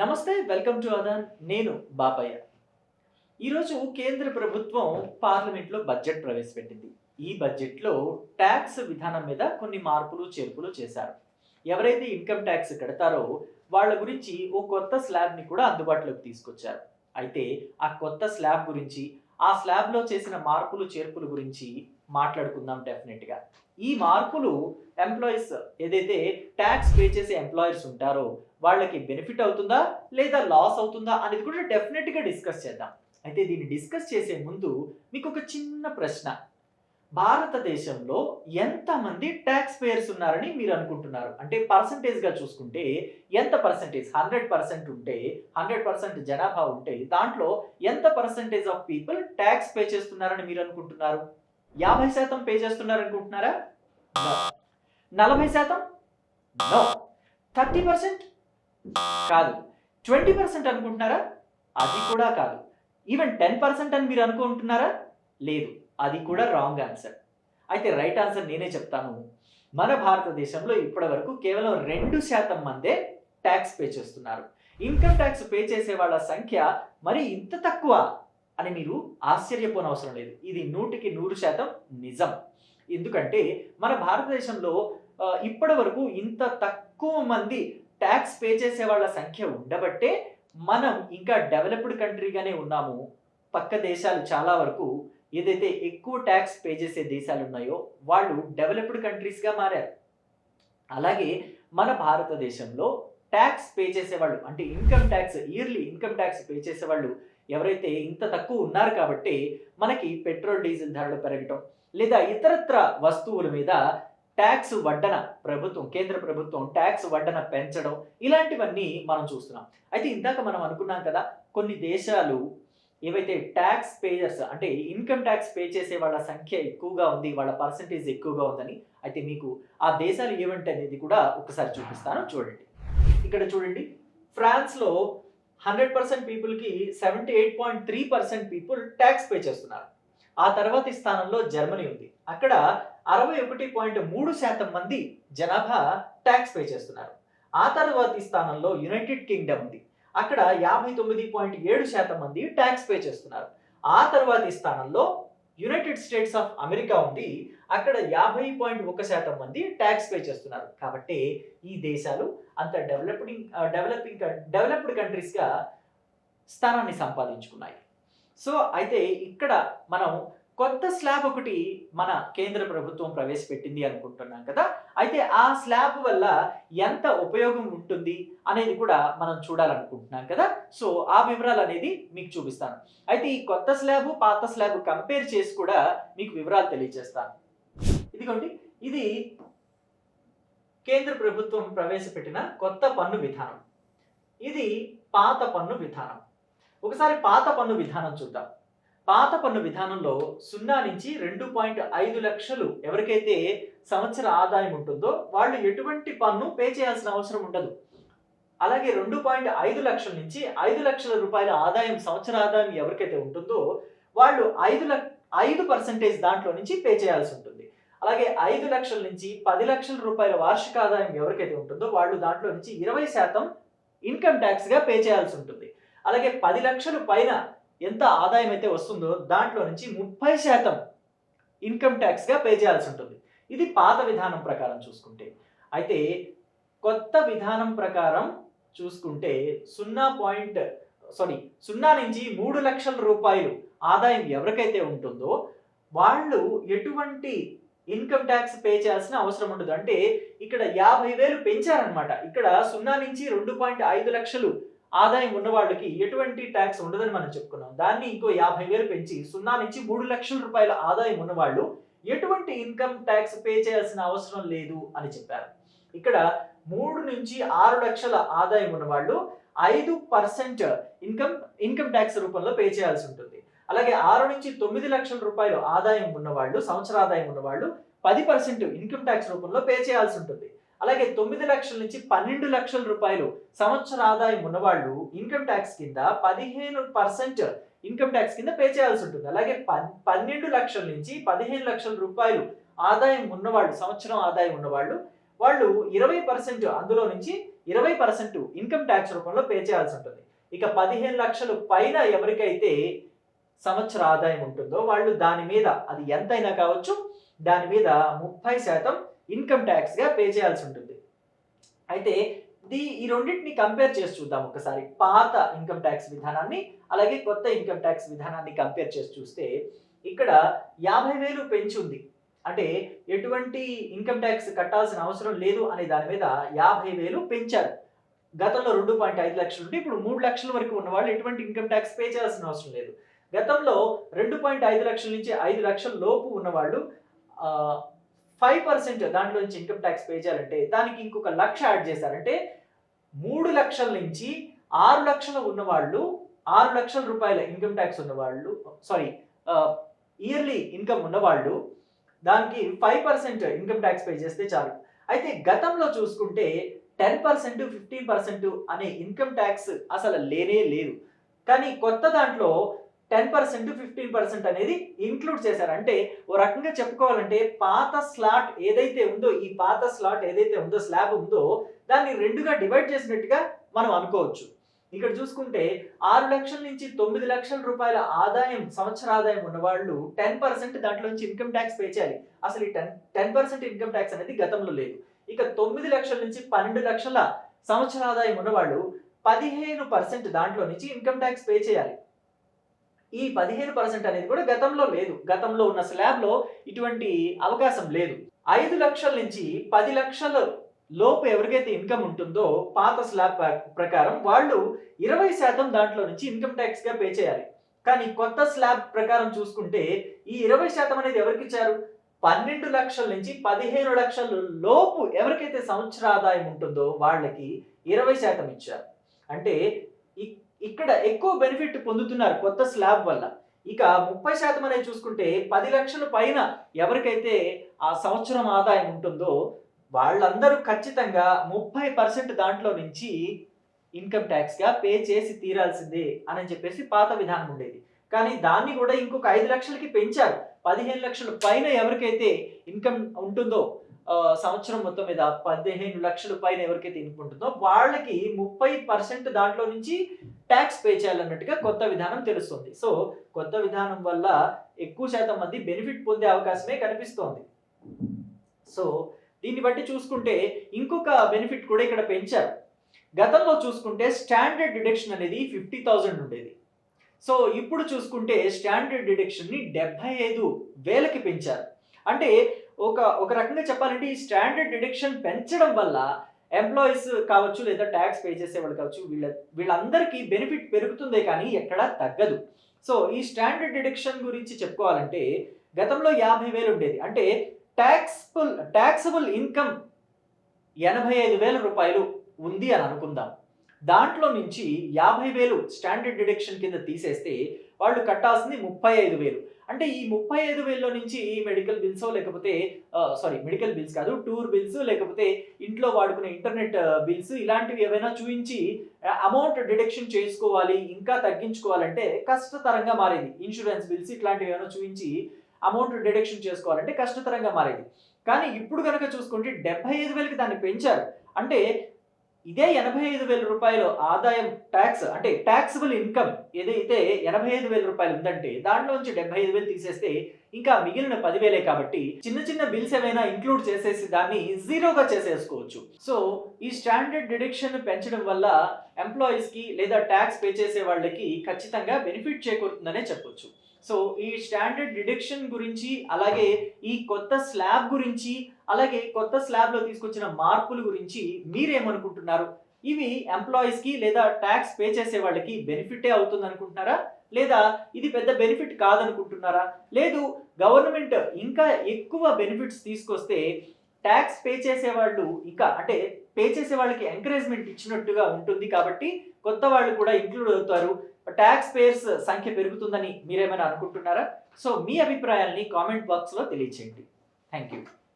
నమస్తే welcome to అదాన్. నేను బాపయ్య. ఈరోజు కేంద్ర ప్రభుత్వం పార్లమెంట్లో బడ్జెట్ ప్రవేశపెట్టింది. ఈ బడ్జెట్లో ట్యాక్స్ విధానం మీద కొన్ని మార్పులు చేర్పులు చేశారు. ఎవరైతే ఇన్కమ్ ట్యాక్స్ కడతారో వాళ్ళ గురించి ఓ కొత్త స్లాబ్ని కూడా అందుబాటులోకి తీసుకొచ్చారు. అయితే ఆ కొత్త స్లాబ్ గురించి ఆ స్లాబ్లో చేసిన మార్పులు చేర్పుల గురించి మాట్లాడుకుందాం డెఫినెట్గా. ఈ మార్పులు ఎంప్లాయీస్ ఏదైతే ట్యాక్స్ పే చేసే ఎంప్లాయర్స్ ఉంటారో వాళ్ళకి బెనిఫిట్ అవుతుందా లేదా లాస్ అవుతుందా అనేది కూడా డెఫినెట్గా డిస్కస్ చేద్దాం. అయితే దీన్ని డిస్కస్ చేసే ముందు మీకు ఒక చిన్న ప్రశ్న. భారతదేశంలో ఎంతమంది ట్యాక్స్ పేయర్స్ ఉన్నారని మీరు అనుకుంటున్నారు? అంటే పర్సంటేజ్గా చూసుకుంటే ఎంత పర్సంటేజ్ హండ్రెడ్ పర్సెంట్ ఉంటే హండ్రెడ్ పర్సెంట్ జనాభా ఉంటే దాంట్లో ఎంత percentage of people tax pay చేస్తున్నారని మీరు అనుకుంటున్నారు? యాభై శాతం పే చేస్తున్నారు అనుకుంటున్నారా? నలభై శాతం? Thirty percent? కాదు. ట్వంటీ పర్సెంట్ అనుకుంటున్నారా? అది కూడా కాదు. ఈవెన్ టెన్ పర్సెంట్ అని మీరు అనుకుంటున్నారా? లేదు. అది కూడా రాంగ్ ఆన్సర్ అయితే రైట్ ఆన్సర్ నేనే చెప్తాను. మన భారతదేశంలో ఇప్పటి వరకు కేవలం రెండు శాతం మందే ట్యాక్స్ పే చేస్తున్నారు. ఇన్కమ్ ట్యాక్స్ పే చేసే వాళ్ళ సంఖ్య మరి ఇంత తక్కువ అని మీరు ఆశ్చర్యపోనవసరం లేదు. ఇది నూటికి నూరు శాతం నిజం. ఎందుకంటే మన భారతదేశంలో ఇప్పటివరకు ఇప్పటి వరకు ఇంత తక్కువ మంది ట్యాక్స్ పే చేసే వాళ్ళ సంఖ్య ఉండబట్టే మనం ఇంకా డెవలప్డ్ కంట్రీగానే ఉన్నాము. పక్క దేశాలు చాలా వరకు ఏదైతే ఎక్కువ ట్యాక్స్ పే చేసే దేశాలు ఉన్నాయో వాళ్ళు డెవలప్డ్ కంట్రీస్గా మారారు. అలాగే మన భారతదేశంలో ట్యాక్స్ పే చేసేవాళ్ళు అంటే income tax yearly income tax pay చేసేవాళ్ళు ఎవరైతే ఇంత తక్కువ ఉన్నారు కాబట్టి మనకి పెట్రోల్ డీజిల్ ధరలు పెరగటం లేదా ఇతరత్ర వస్తువుల మీద ట్యాక్స్ వడ్డన ప్రభుత్వం కేంద్ర ప్రభుత్వం ట్యాక్స్ వడ్డన పెంచడం ఇలాంటివన్నీ మనం చూస్తున్నాం. అయితే ఇందాక మనం అనుకున్నాం కదా కొన్ని దేశాలు ఏవైతే ట్యాక్స్ పేయర్స్ అంటే ఇన్కమ్ ట్యాక్స్ పే చేసే వాళ్ళ సంఖ్య ఎక్కువగా ఉంది వాళ్ళ పర్సంటేజ్ ఎక్కువగా ఉందని అయితే మీకు ఆ దేశాలు ఏమంటే అనేది కూడా ఒకసారి చూపిస్తాను. చూడండి. ఇక్కడ చూడండి. ఫ్రాన్స్లో హండ్రెడ్ పర్సెంట్ పీపుల్కి seventy eight point three percent people tax pay చేస్తున్నారు. ఆ తర్వాతి స్థానంలో జర్మనీ ఉంది. అక్కడ అరవై ఒకటి పాయింట్ మూడు శాతం మంది జనాభా ట్యాక్స్ పే చేస్తున్నారు. ఆ తర్వాతి స్థానంలో యునైటెడ్ కింగ్డమ్ ఉంది. అక్కడ యాభై తొమ్మిది పాయింట్ ఏడు శాతం మంది ట్యాక్స్ పే చేస్తున్నారు. ఆ తర్వాతి స్థానంలో యునైటెడ్ స్టేట్స్ ఆఫ్ అమెరికా ఉంది. అక్కడ యాభై పాయింట్ ఒక శాతం మంది ట్యాక్స్ పే చేస్తున్నారు. కాబట్టి ఈ దేశాలు అంత డెవలపింగ్ డెవలపింగ్ డెవలప్డ్ కంట్రీస్గా స్థానాన్ని సంపాదించుకున్నాయి. సో అయితే ఇక్కడ మనం కొత్త స్లాబ్ ఒకటి మన కేంద్ర ప్రభుత్వం ప్రవేశపెట్టింది అనుకుంటున్నాం కదా. అయితే ఆ స్లాబ్ వల్ల ఎంత ఉపయోగం ఉంటుంది అనేది కూడా మనం చూడాలనుకుంటున్నాం కదా. సో ఆ వివరాలు అనేది మీకు చూపిస్తాను. అయితే ఈ కొత్త స్లాబ్ పాత స్లాబ్ కంపేర్ చేసి కూడా మీకు వివరాలు తెలియజేస్తాను. ఇదిగోండి ఇది కేంద్ర ప్రభుత్వం ప్రవేశపెట్టిన కొత్త పన్ను విధానం. ఇది పాత పన్ను విధానం. ఒకసారి పాత పన్ను విధానం చూద్దాం. పాత పన్ను విధానంలో సున్నా నుంచి రెండు పాయింట్ ఐదు లక్షలు ఎవరికైతే సంవత్సర ఆదాయం ఉంటుందో వాళ్ళు ఎటువంటి పన్ను పే చేయాల్సిన అవసరం ఉండదు. అలాగే రెండు పాయింట్ ఐదు లక్షల నుంచి ఐదు లక్షల రూపాయల ఆదాయం సంవత్సర ఆదాయం ఎవరికైతే ఉంటుందో వాళ్ళు ఐదు లక్ష ఐదు పర్సెంటేజ్ దాంట్లో నుంచి పే చేయాల్సి ఉంటుంది. అలాగే ఐదు లక్షల నుంచి పది లక్షల రూపాయల వార్షిక ఆదాయం ఎవరికైతే ఉంటుందో వాళ్ళు దాంట్లో నుంచి ఇరవై శాతం ఇన్కమ్ ట్యాక్స్గా పే చేయాల్సి ఉంటుంది. అలాగే పది లక్షలు పైన ఎంత ఆదాయం అయితే వస్తుందో దాంట్లో నుంచి ముప్పై శాతం ఇన్కమ్ ట్యాక్స్గా పే చేయాల్సి ఉంటుంది. ఇది పాత విధానం ప్రకారం చూసుకుంటే. అయితే కొత్త విధానం ప్రకారం చూసుకుంటే సున్నా పాయింట్ సారీ సున్నా నుంచి మూడు లక్షల రూపాయలు ఆదాయం ఎవరికైతే ఉంటుందో వాళ్ళు ఎటువంటి ఇన్కమ్ ట్యాక్స్ పే చేయాల్సిన అవసరం ఉండదు. అంటే ఇక్కడ యాభై వేలు పెంచారనమాట ఇక్కడ సున్నా నుంచి రెండు పాయింట్ ఐదు లక్షలు ఆదాయం ఉన్న వాళ్ళకి ఎటువంటి ట్యాక్స్ ఉండదని మనం చెప్పుకున్నాం. దాన్ని ఇంకో యాభై వేలు పెంచి సున్నా నుంచి మూడు లక్షల రూపాయల ఆదాయం ఉన్నవాళ్ళు ఎటువంటి ఇన్కమ్ ట్యాక్స్ పే చేయాల్సిన అవసరం లేదు అని చెప్పారు. ఇక్కడ మూడు నుంచి ఆరు లక్షల ఆదాయం ఉన్నవాళ్ళు ఐదు పర్సెంట్ ఇన్కమ్ ఇన్కమ్ ట్యాక్స్ రూపంలో పే చేయాల్సి ఉంటుంది. అలాగే ఆరు నుంచి తొమ్మిది లక్షల రూపాయలు ఆదాయం ఉన్నవాళ్ళు సంవత్సర ఆదాయం ఉన్నవాళ్ళు పది పర్సెంట్ ఇన్కమ్ ట్యాక్స్ రూపంలో పే చేయాల్సి ఉంటుంది. అలాగే తొమ్మిది లక్షల నుంచి పన్నెండు లక్షల రూపాయలు సంవత్సర ఆదాయం ఉన్నవాళ్ళు ఇన్కమ్ ట్యాక్స్ కింద పదిహేను పర్సెంట్ ఇన్కమ్ ట్యాక్స్ కింద పే చేయాల్సి ఉంటుంది. అలాగే పన్- పన్నెండు లక్షల నుంచి పదిహేను లక్షల రూపాయలు ఆదాయం ఉన్నవాళ్ళు సంవత్సరం ఆదాయం ఉన్నవాళ్ళు వాళ్ళు ఇరవై పర్సెంట్ అందులో నుంచి ఇరవై పర్సెంట్ ఇన్కమ్ ట్యాక్స్ రూపంలో పే చేయాల్సి ఉంటుంది. ఇక పదిహేను లక్షలు పైన ఎవరికైతే సంవత్సర ఆదాయం ఉంటుందో వాళ్ళు దాని మీద అది ఎంతైనా కావచ్చు దాని మీద ముప్పై శాతం ఇన్కమ్ ట్యాక్స్గా పే చేయాల్సి ఉంటుంది. అయితే ది ఈ రెండింటిని కంపేర్ చేసి చూద్దాం ఒకసారి. పాత ఇన్కమ్ ట్యాక్స్ విధానాన్ని అలాగే కొత్త ఇన్కమ్ ట్యాక్స్ విధానాన్ని కంపేర్ చేసి చూస్తే ఇక్కడ యాభై వేలు పెంచుంది అంటే ఎటువంటి ఇన్కమ్ ట్యాక్స్ కట్టాల్సిన అవసరం లేదు అనే దాని మీద యాభై వేలు పెంచారు. గతంలో రెండు పాయింట్ ఐదు లక్షలు ఉంటే ఇప్పుడు మూడు లక్షల వరకు ఉన్న వాళ్ళు ఎటువంటి ఇన్కమ్ ట్యాక్స్ పే చేయాల్సిన అవసరం లేదు. గతంలో రెండు పాయింట్ ఐదు లక్షల నుంచి ఐదు లక్షల లోపు ఉన్నవాళ్ళు ఫైవ్ పర్సెంట్ దాంట్లో నుంచి ఇన్కమ్ ట్యాక్స్ పే చేయాలంటే దానికి ఇంకొక లక్ష యాడ్ చేశారంటే మూడు లక్షల నుంచి ఆరు లక్షలు ఉన్నవాళ్ళు ఆరు లక్షల రూపాయల ఇన్కమ్ ట్యాక్స్ ఉన్నవాళ్ళు సారీ ఇయర్లీ ఇన్కమ్ ఉన్నవాళ్ళు దానికి five percent income tax pay చేస్తే చాలు. అయితే గతంలో చూసుకుంటే టెన్ పర్సెంట్ ఫిఫ్టీన్ పర్సెంట్ అనే ఇన్కమ్ ట్యాక్స్ అసలు లేనే లేదు. కానీ కొత్త దాంట్లో టెన్ పర్సెంట్ ఫిఫ్టీన్ పర్సెంట్ అనేది ఇంక్లూడ్ చేశారు. అంటే ఓ రకంగా చెప్పుకోవాలంటే పాత స్లాట్ ఏదైతే ఉందో ఈ పాత స్లాట్ ఏదైతే ఉందో స్లాబ్ ఉందో దాన్ని రెండుగా డివైడ్ చేసినట్టుగా మనం అనుకోవచ్చు. ఇక్కడ చూసుకుంటే ఆరు లక్షల నుంచి తొమ్మిది లక్షల రూపాయల ఆదాయం సంవత్సర ఆదాయం ఉన్నవాళ్ళు టెన్ పర్సెంట్ దాంట్లో నుంచి ఇన్కమ్ ట్యాక్స్ పే చేయాలి. అసలు ఈ ten ten percent income tax అనేది గతంలో లేదు. ఇక తొమ్మిది లక్షల నుంచి పన్నెండు లక్షల సంవత్సర ఆదాయం ఉన్నవాళ్ళు పదిహేను పర్సెంట్ దాంట్లో నుంచి ఇన్కమ్ ట్యాక్స్ పే చేయాలి. ఈ పదిహేను పర్సెంట్ అనేది కూడా గతంలో లేదు. గతంలో ఉన్న స్లాబ్లో ఇటువంటి అవకాశం లేదు. ఐదు లక్షల నుంచి పది లక్షల లోపు ఎవరికైతే ఇన్కమ్ ఉంటుందో పాత స్లాబ్ ప్ర- ప్రకారం వాళ్ళు ఇరవై శాతం దాంట్లో నుంచి ఇన్కమ్ ట్యాక్స్గా పే చేయాలి. కానీ కొత్త స్లాబ్ ప్రకారం చూసుకుంటే ఈ ఇరవై శాతం అనేది ఎవరికి ఇచ్చారు? పన్నెండు లక్షల నుంచి పదిహేను లక్షల లోపు ఎవరికైతే సంవత్సర ఆదాయం ఉంటుందో వాళ్ళకి ఇరవై శాతం ఇచ్చారు. అంటే ఇక్కడ ఎక్కువ బెనిఫిట్ పొందుతున్నారు కొత్త స్లాబ్ వల్ల. ఇక ముప్పై శాతం అనేది చూసుకుంటే పది లక్షల పైన ఎవరికైతే ఆ సంవత్సరం ఆదాయం ఉంటుందో వాళ్ళందరూ ఖచ్చితంగా ముప్పై పర్సెంట్ దాంట్లో నుంచి ఇన్కమ్ ట్యాక్స్గా పే చేసి తీరాల్సిందే అని చెప్పేసి పాత విధానం ఉండేది. కానీ దాన్ని కూడా ఇంకొక ఐదు లక్షలకి పెంచారు. పదిహేను లక్షల పైన ఎవరికైతే ఇన్కమ్ ఉంటుందో సంవత్సరం మొత్తం మీద పదిహేను లక్షల పైన ఎవరికైతే ఇన్కమ్ ఉంటుందో వాళ్ళకి ముప్పై పర్సెంట్ దాంట్లో నుంచి ట్యాక్స్ పే చేయాలన్నట్టుగా కొత్త విధానం తెలుస్తుంది. సో కొత్త విధానం వల్ల ఎక్కువ శాతం మంది బెనిఫిట్ పొందే అవకాశమే కనిపిస్తోంది. సో దీన్ని బట్టి చూసుకుంటే ఇంకొక బెనిఫిట్ కూడా ఇక్కడ పెంచారు. గతంలో చూసుకుంటే స్టాండర్డ్ డిడక్షన్ అనేది ఫిఫ్టీ థౌజండ్ ఉండేది. సో ఇప్పుడు చూసుకుంటే స్టాండర్డ్ డిడక్షన్ని డెబ్బై ఐదు వేలకి పెంచారు. అంటే ఒక ఒక రకంగా చెప్పాలంటే ఈ స్టాండర్డ్ డిడక్షన్ పెంచడం వల్ల ఎంప్లాయీస్ కావచ్చు లేదా ట్యాక్స్ పే చేసేవాళ్ళు కావచ్చు వీళ్ళ వీళ్ళందరికీ బెనిఫిట్ పెరుగుతుందే కానీ ఎక్కడా తగ్గదు. సో ఈ స్టాండర్డ్ డిడక్షన్ గురించి చెప్పుకోవాలంటే గతంలో యాభై వేలు ఉండేది. అంటే ట్యాక్స్బుల్ ట్యాక్సబుల్ ఇన్కమ్ ఎనభై ఐదు వేల రూపాయలు ఉంది అని అనుకుందాం. దాంట్లో నుంచి యాభై వేలు స్టాండర్డ్ డిడక్షన్ కింద తీసేస్తే వాళ్ళు కట్టాల్సింది ముప్పై ఐదు వేలు. అంటే ఈ ముప్పై ఐదు వేల్లో నుంచి మెడికల్ బిల్స్ లేకపోతే సారీ మెడికల్ బిల్స్ కాదు టూర్ బిల్స్ లేకపోతే ఇంట్లో వాడుకునే ఇంటర్నెట్ బిల్స్ ఇలాంటివి ఏవైనా చూపించి అమౌంట్ డిడక్షన్ చేసుకోవాలి ఇంకా తగ్గించుకోవాలంటే కష్టతరంగా మారేది. ఇన్సూరెన్స్ బిల్స్ ఇట్లాంటివి ఏమైనా చూపించి అమౌంట్ డిడక్షన్ చేసుకోవాలంటే కష్టతరంగా మారేది. కానీ ఇప్పుడు కనుక చూసుకుంటే డెబ్బై ఐదు వేలకి దాన్ని పెంచారు. అంటే ఇదే ఎనభై ఐదు వేల రూపాయలు ఆదాయం ట్యాక్స్ అంటే ట్యాక్సిబుల్ ఇన్కమ్ ఏదైతే ఎనభై ఐదు వేల రూపాయలు ఉందంటే దాంట్లో నుంచి డెబ్బై ఐదు వేలు తీసేస్తే ఇంకా మిగిలిన పదివేలే కాబట్టి చిన్న చిన్న బిల్స్ ఏమైనా ఇంక్లూడ్ చేసేసి దాన్ని జీరోగా చేసేసుకోవచ్చు. సో ఈ స్టాండర్డ్ డిడక్షన్ పెంచడం వల్ల ఎంప్లాయీస్కి లేదా ట్యాక్స్ పే చేసే వాళ్ళకి ఖచ్చితంగా బెనిఫిట్ చేకూరుతుందనే చెప్పొచ్చు. సో ఈ స్టాండర్డ్ డిడక్షన్ గురించి అలాగే ఈ కొత్త స్లాబ్ గురించి అలాగే కొత్త స్లాబ్లో తీసుకొచ్చిన మార్పుల గురించి మీరేమనుకుంటున్నారు? ఇవి ఎంప్లాయీస్కి లేదా ట్యాక్స్ పే చేసే వాళ్ళకి బెనిఫిటే అవుతుంది అనుకుంటున్నారా లేదా ఇది పెద్ద బెనిఫిట్ కాదనుకుంటున్నారా? లేదు గవర్నమెంట్ ఇంకా ఎక్కువ బెనిఫిట్స్ తీసుకొస్తే ట్యాక్స్ పే చేసే వాళ్ళు ఇంకా అంటే పే చేసే వాళ్ళకి ఎంకరేజ్మెంట్ ఇచ్చినట్టుగా ఉంటుంది కాబట్టి కొత్త వాళ్ళు కూడా ఇంక్లూడ్ అవుతారు. ట్యాక్స్ పేయర్స్ సంఖ్య పెరుగుతుందని మీరేమైనా అనుకుంటున్నారా? సో మీ అభిప్రాయాల్ని కామెంట్ బాక్స్లో తెలియచేయండి. Thank you